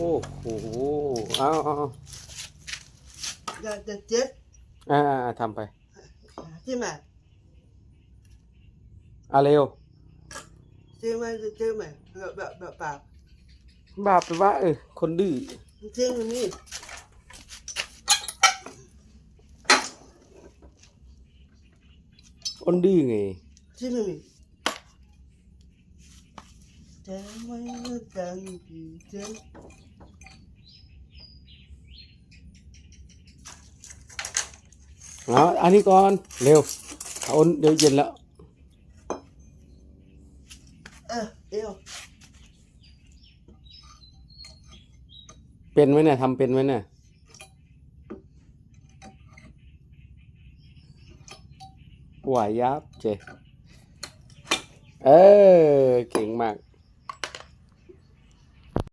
โอ้โหเอาเอาเอาจะจะเจ็ดอ่าอ่าทำไปที่ไหนอะเร็วที่ไหนที่ไหนแบบแบบแบบปากบาปไปว่าเออคนดื้อที่นี่คนดื้อไงที่นี่จะไม่ดังกี่ เจ็ดเอาอันนี้ก่อน เร็วเอาเดี๋ยวเย็นแล้ว เออเดี๋ยวเป็นไหมเนี่ยทำเป็นไหมเนี่ยหวายยับเจ เออ เก่งมาก